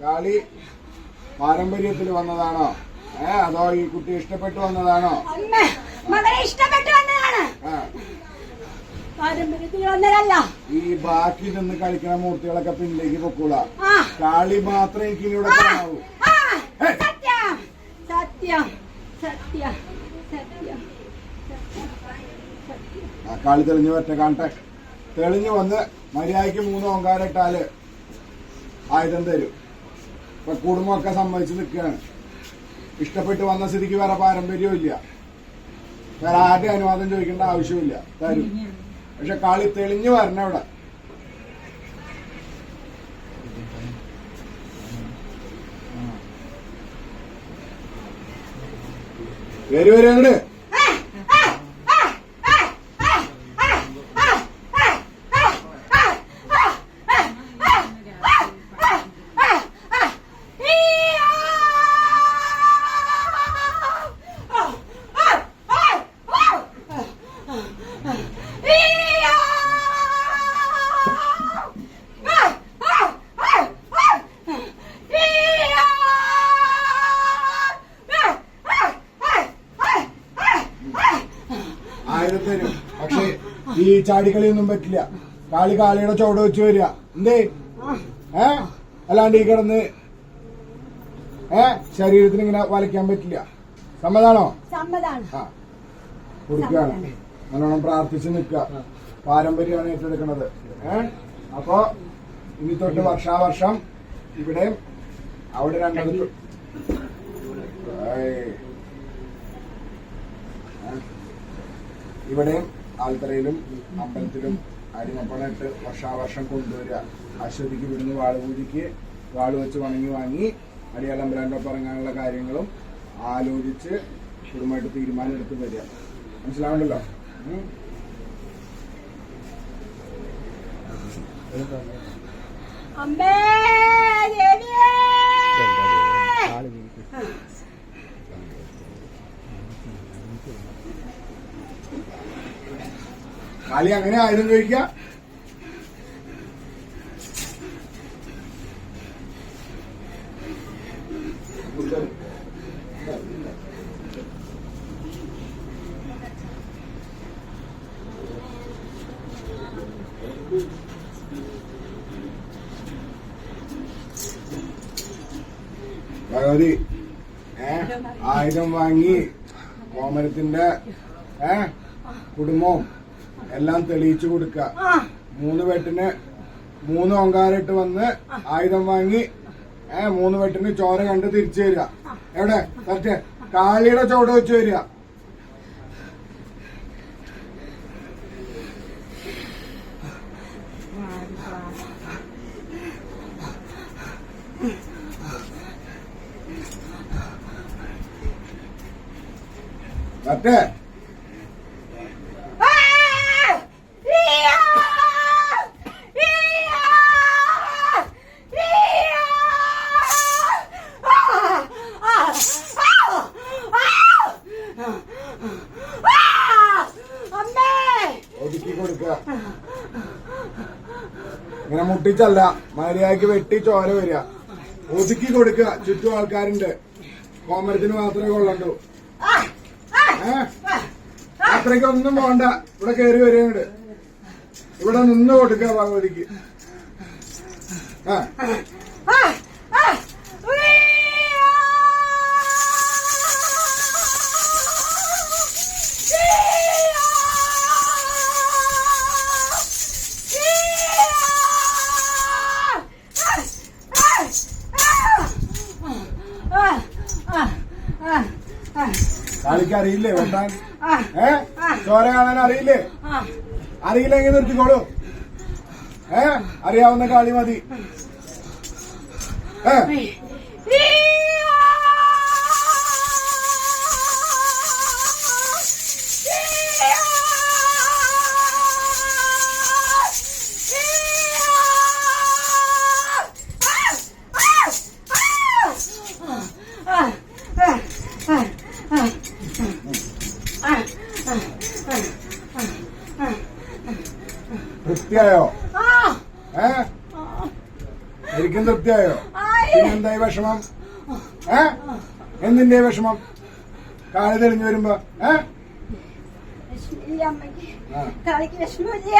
കാളി പാരമ്പര്യത്തിൽ വന്നതാണോ? ഏ അതോ ഈ കുട്ടി ഇഷ്ടപ്പെട്ടു വന്നതാണോ? ഇഷ്ടപ്പെട്ടു വന്നതാണ്. ആ. പാരമ്പര്യത്തിൽ വന്നതല്ല. ഈ ബാക്കി നിന്ന് കളിക്കുന്ന മൂർത്തികളൊക്കെ പിന്നിലേക്ക് പൊക്കൂള കളി മാത്രമേ എനിക്ക് ഇവിടെ കാണാവൂ. സത്യം സത്യം സത്യം സത്യം ആ കാളി തെളിഞ്ഞു വരട്ടെ കാണട്ടെ. തെളിഞ്ഞു വന്ന് മര്യാദയ്ക്ക് മൂന്ന് ഓങ്കാരിട്ടാൽ ആയുധം തരും. ഇപ്പൊ ഒക്കെ സമ്മതിച്ച് നിൽക്കുകയാണ് ഇഷ്ടപ്പെട്ട് വന്ന സ്ഥിതിക്ക് വേറെ പാരമ്പര്യവും ഇല്ല വേറെ ആരുടെ അനുവാദം ചോദിക്കേണ്ട ആവശ്യമില്ല തരും. പക്ഷെ കാളി തെളിഞ്ഞു വരണം ഇവിടെ. വരും അങ്ങോട്ട് തരും പക്ഷേ ഈ ചാടിക്കളിയൊന്നും പറ്റില്ല. കാളി കാളിയുടെ ചോട് വെച്ച് വരിക. എന്തേ? ഏ? അല്ലാണ്ട് ഈ കിടന്ന് ഏ? ശരീരത്തിന് ഇങ്ങനെ വലയ്ക്കാൻ പറ്റില്ല. സമ്മതാണോ? ആ. കൊടുക്കുകയാണ് നല്ലോണം പ്രാർത്ഥിച്ച് നിൽക്കുക. പാരമ്പര്യമാണ് ഏറ്റെടുക്കുന്നത്. ഏ? അപ്പോ ഇനി തൊട്ട് വർഷാവർഷം ഇവിടെ അവിടെ രണ്ടത് ഇവിടെയും ആൽത്തറയിലും അമ്പലത്തിലും അരിമപ്പണിട്ട് വർഷാവർഷം കൊണ്ടുവരിക. അശ്വതിക്ക് ഇവിടുന്ന് വാളുപൂജയ്ക്ക് വാൾ വെച്ച് വണങ്ങി വാങ്ങി അടിയാലമ്പലാണ്ടൊപ്പം ഇറങ്ങാനുള്ള കാര്യങ്ങളും ആലോചിച്ച് കുടുംബമായിട്ട് തീരുമാനം എടുത്ത് വരിക. മനസ്സിലാവണ്ടല്ലോ? അമ്മേ കാളി അങ്ങനെ ആയുധം ചോദിക്കുക ഭഗവതി ഏ ആയുധം വാങ്ങി കോമരത്തിന്റെ ഏ കുടുംബവും എല്ലാം തെളിയിച്ചു കൊടുക്കുക ആ. മൂന്ന് വെട്ടിന് മൂന്ന് ഓങ്കാരിട്ട് വന്ന് ആയുധം വാങ്ങി ഏ മൂന്ന് വെട്ടിന് ചോര കണ്ട് തിരിച്ചു വരിക. എവിടെ? കറക്റ്റ് കാളിയുടെ ചോട് വെച്ച് വരിക. കറക്റ്റ് ആ! ഇയ്യാ! ഇയ്യാ! ഇയ്യാ! ആ! ആ! ആ! ആ! ആ! അമ്മേ! ഒതുക്കി കൊടുക്കുക. ഇങ്ങനെ മുട്ടിച്ചല്ല മര്യാദയ്ക്ക് വെട്ടി ചോര വരിക. ഒതുക്കി കൊടുക്കുക. ചുറ്റും ആൾക്കാരുണ്ട്. കോമരത്തിന് മാത്രമേ കൊള്ളണ്ടൂ. അത്രയ്ക്കൊന്നും പോണ്ട. ഇവിടെ കയറി വരികയുണ്ട് ഇവിടെ നിന്ന് കൊടുക്കുക ഭഗവതിക്ക്! ആ! കാളിക്ക് അറിയില്ലേ വെട്ടാൻ ഏ? ചോര കാണാൻ അറിയില്ലേ? അറിയില്ലെങ്കിൽ നിർത്തിക്കോളൂ. ഏ? അറിയാവുന്ന കാളി മതി. ഏ? തൃപ്തിയായോ? ഏ? ശരിക്കും തൃപ്തിയായോ? പിന്നെന്തായി വിഷമം? ഏ? എന്തിന്റെ വിഷമം? കാൽ തെളിഞ്ഞു വരുമ്പോ ഏ? കളിക്ക് വിഷമില്ല.